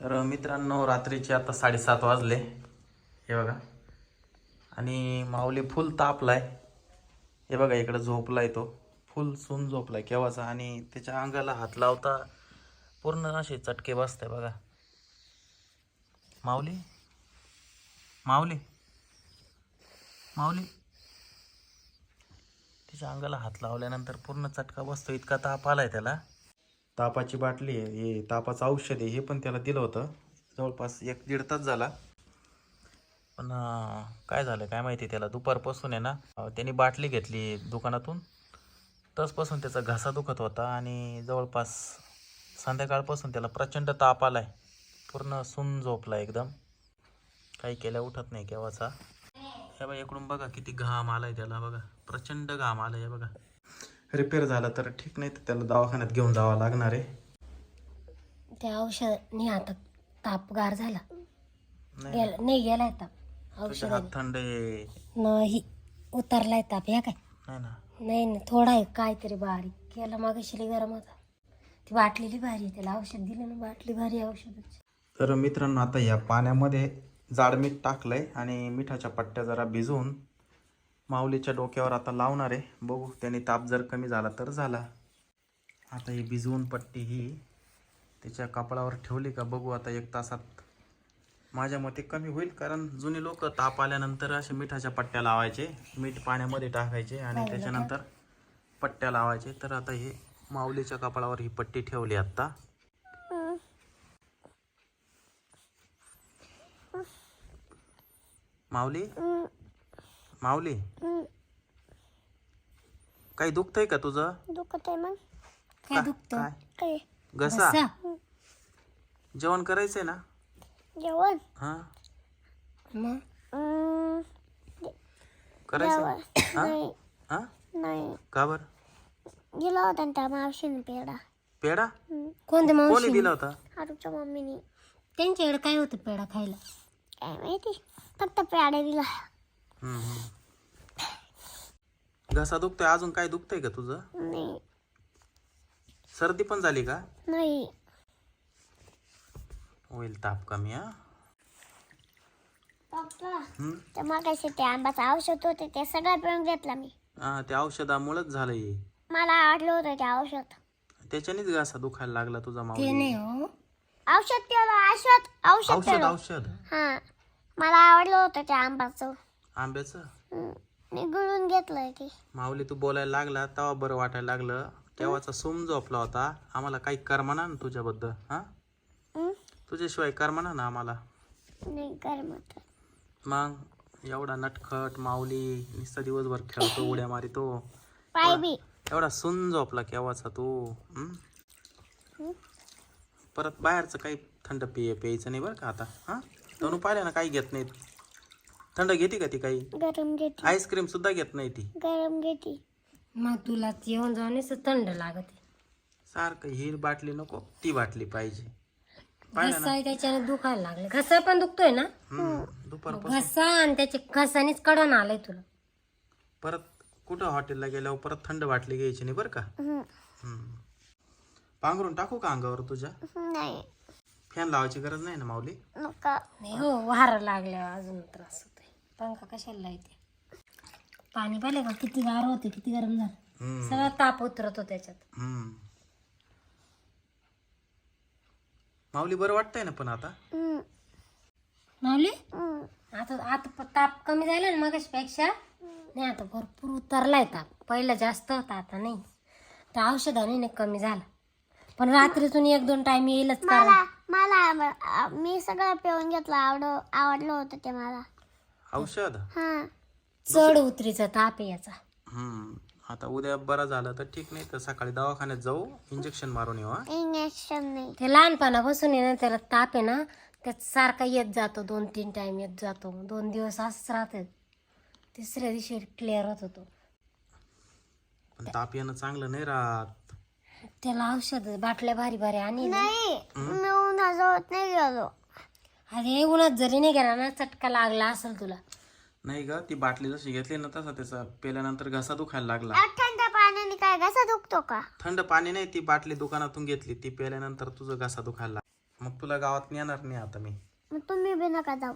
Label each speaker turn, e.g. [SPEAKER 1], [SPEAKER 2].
[SPEAKER 1] तर मित्रांनो रात्रीचे आता साडेसात वाजले. हे बघा. आणि माऊली फुल तापलाय. हे बघा इकडं झोपलाय तो. फुल सून झोपलाय केव्हाचा? आणि त्याच्या अंगाला हात लावता पूर्ण असे चटके बसते बघा. माऊली? माऊली? माऊली? तिच्या अंगाला हात लावल्यानंतर पूर्ण चटका बसतो. इतका ताप आलाय त्याला. तापाची बाटली आहे हे तापाचं औषध आहे हे पण त्याला दिलं होतं. जवळपास एक दीड तास झाला. पण काय झालं काय माहिती त्याला? दुपारपासून आहे ना अं, त्यांनी बाटली घेतली दुकानातून. तसपासून त्याचा घसा दुखत होता आणि जवळपास संध्याकाळपासून त्याला प्रचंड ताप आलाय. पूर्ण सुन झोपला एकदम. काही केल्या उठत नाही केव्हाचा. हे बघा इकडून बघा किती घाम आलाय त्याला बघा. प्रचंड घाम आला आहे बघा. रिपेअर झालं तर ठीक नाही तर त्याला दवाखान्यात घेऊन जावं लागणार आहे.
[SPEAKER 2] त्या औषधाने आता ताप गार झाला.
[SPEAKER 1] नाही.
[SPEAKER 2] गेला नाही गेलाय ताप. औषध
[SPEAKER 1] थंड आहे.
[SPEAKER 2] नाही उतरलाय ताप ह्या काय?
[SPEAKER 1] नाही ना.
[SPEAKER 2] नाही नाही थोडा आहे काहीतरी बारीक. केला मागे शिली गरम होता. ती बाटलेली भारी आहे त्याला औषध दिलं ना बाटली भारी आहे औषधाची.
[SPEAKER 1] तर मित्रांनो आता या पाण्यामध्ये जाड मीठ टाकलंय आणि मिठाच्या पट्ट्या जरा भिजवून माऊलीच्या डोक्यावर आता लावणार आहे. बघू त्याने ताप जर कमी झाला तर झाला. आता ही भिजवून पट्टी ही त्याच्या कपाळावर ठेवली का बघू आता एक तासात. माझ्या मते कमी होईल कारण जुने लोक ताप आल्यानंतर असे मिठाच्या पट्ट्या लावायचे मीठ पाण्यामध्ये टाकायचे आणि त्याच्यानंतर पट्ट्या लावायचे. तर आता हे माऊलीच्या कपाळावर ही पट्टी ठेवली आत्ता. माऊली? माऊली? काही दुखतंय का तुझं?
[SPEAKER 3] दुखत आहे मग.
[SPEAKER 2] काय दुखतं
[SPEAKER 1] काय?
[SPEAKER 3] काय?
[SPEAKER 1] घसा?
[SPEAKER 2] घसा.
[SPEAKER 1] जेवण करायचंय ना?
[SPEAKER 3] जेवण?
[SPEAKER 1] हा?
[SPEAKER 2] मग?
[SPEAKER 1] हा?
[SPEAKER 3] नाही.
[SPEAKER 1] हा?
[SPEAKER 3] नाही.
[SPEAKER 1] का बर?
[SPEAKER 3] दिला होता ना त्या मावशीने पेढा.
[SPEAKER 1] पेढा?
[SPEAKER 2] कोणत्या
[SPEAKER 1] कोणी
[SPEAKER 2] मावशी
[SPEAKER 1] दिला होता?
[SPEAKER 3] आरूच्या मम्मीने.
[SPEAKER 2] त्यांच्याकडे काय होतं पेढा खायला?
[SPEAKER 3] काय माहिती? फक्त पेढा दिला.
[SPEAKER 1] हम्म, हम्म. घसा दुखतोय अजून काय दुखतंय का तुझं?
[SPEAKER 3] नाही.
[SPEAKER 1] सर्दी पण झाली का?
[SPEAKER 3] नाही.
[SPEAKER 1] होईल ताप कमी हा.
[SPEAKER 3] पप्पा
[SPEAKER 1] हम्म?
[SPEAKER 3] तर मगाशी ते आंबाचं औषध होते ते सगळं पिळून घेतलं मी.
[SPEAKER 1] हा त्या औषधामुळेच झालं हे.
[SPEAKER 3] मला आवडलं होतं ते औषध.
[SPEAKER 1] त्याच्यानेच घसा दुखायला लागला तुझा
[SPEAKER 2] ते
[SPEAKER 1] माऊली
[SPEAKER 2] नाही हो.
[SPEAKER 3] औषध औषध औषध
[SPEAKER 1] औषध
[SPEAKER 3] हा मला आवडलं होतं ते आंबाचं
[SPEAKER 1] आंब्याचं?
[SPEAKER 3] हम्म, मी गिळून घेतलंय ते
[SPEAKER 1] माऊली तू बोलायला लागला तेव्हा बरं वाटायला लागलं. तेव्हाचा सोम झोपला होता. आम्हाला काही करमना ना तुझ्याबद्दल हा? तुझ्याशिवाय करमना ना आम्हाला.
[SPEAKER 3] नाही
[SPEAKER 1] मग एवढा नटखट माऊली नुसता दिवसभर खेळतो उड्या मारितो.
[SPEAKER 3] पाय बी.
[SPEAKER 1] एवढा सुन झोपला केव्हाचा तू हं?
[SPEAKER 3] हं?
[SPEAKER 1] परत बाहेरचं काही थंड पिय प्यायचं नाही बरं का आता हां? तणू पाहिलं ना काही घेत नाहीत? थंड घेते का ती काही?
[SPEAKER 3] गरम घेते.
[SPEAKER 1] आईस्क्रीम सुद्धा घेत नाही ती.
[SPEAKER 3] गरम घेते.
[SPEAKER 2] मग तुला येऊन जाऊन थंड लागत.
[SPEAKER 1] सारखं ही बाटली नको ती बाटली पाहिजे. पाहिलं ना?
[SPEAKER 2] घसा त्याच्याने दुखायला लागले. घसा पण दुखतोय ना?
[SPEAKER 1] हं, दुपार
[SPEAKER 2] घसा आणि त्याच्या घसानेच कडण आलंय तुला.
[SPEAKER 1] परत कुठं हॉटेलला गेल्यावर परत थंड बाटली घ्यायची नाही बरं का?
[SPEAKER 3] हम्म,
[SPEAKER 1] हं. पांघरून टाकू का अंगावर तुझ्या?
[SPEAKER 3] नाही.
[SPEAKER 1] फॅन लावायची गरज नाही ना माऊली?
[SPEAKER 3] नका.
[SPEAKER 2] नाही हो वारं लागल्यावर अजून त्रास होतोय पंखा कशाला लावते? पाणी पाहिले का किती गार होते किती गरम झालं. सगळा ताप उतरतो त्याच्यात.
[SPEAKER 1] हं. माऊली बरं वाटतंय ना पण आता?
[SPEAKER 2] माऊली. आता आता ताप कमी झाला ना मगाशपेक्षा? नाही आता भरपूर उतरलाय ताप. पहिला जास्त होता आता नाही. त्या औषधाने नाही कमी झाला. पण रात्रीतून एक दोन टाइम येईलच
[SPEAKER 3] मला मला मी सगळं पिऊन घेतलं आवड आवडलं होतं ते मला.
[SPEAKER 1] औषध?
[SPEAKER 3] हा.
[SPEAKER 2] चढ उतरीचा ताप आहे याचा.
[SPEAKER 1] हम्म. आता उद्या बरं झालं तर ठीक नाही तर सकाळी दवाखान्यात जाऊ इंजेक्शन मारून येऊ हा?
[SPEAKER 3] इंजेक्शन नाही.
[SPEAKER 2] ते लहानपणापासून आहे ना त्याला ताप आहे ना त्यात सारखा येत जातो दोन तीन टाइम येत जातो. दोन दिवस असंच राहते. तिसऱ्या दिवशी क्लिअर होत होतो.
[SPEAKER 1] पण ताप येणं चांगलं नाही राहत.
[SPEAKER 2] त्याला औषध बाटल्या भारी भारी आणि
[SPEAKER 3] नाही मी उन्हाजवळ नाही गेलो.
[SPEAKER 2] अरे उन्हात जरी नाही गेला ना चटका लागला असेल तुला.
[SPEAKER 1] नाही ग ती बाटली जशी घेतली ना तसा त्याचा पेल्यानंतर घसा दुखायला लागला.
[SPEAKER 3] थंड पाण्याने काय घसा दुखतो का?
[SPEAKER 1] थंड पाणी नाही ती बाटली दुकानातून घेतली. ती पेल्यानंतर तुझं घसा दुखायला लागला. मग तुला गावात नेणार नाही आता मी.
[SPEAKER 3] मग तुम्ही बी नका जाऊ.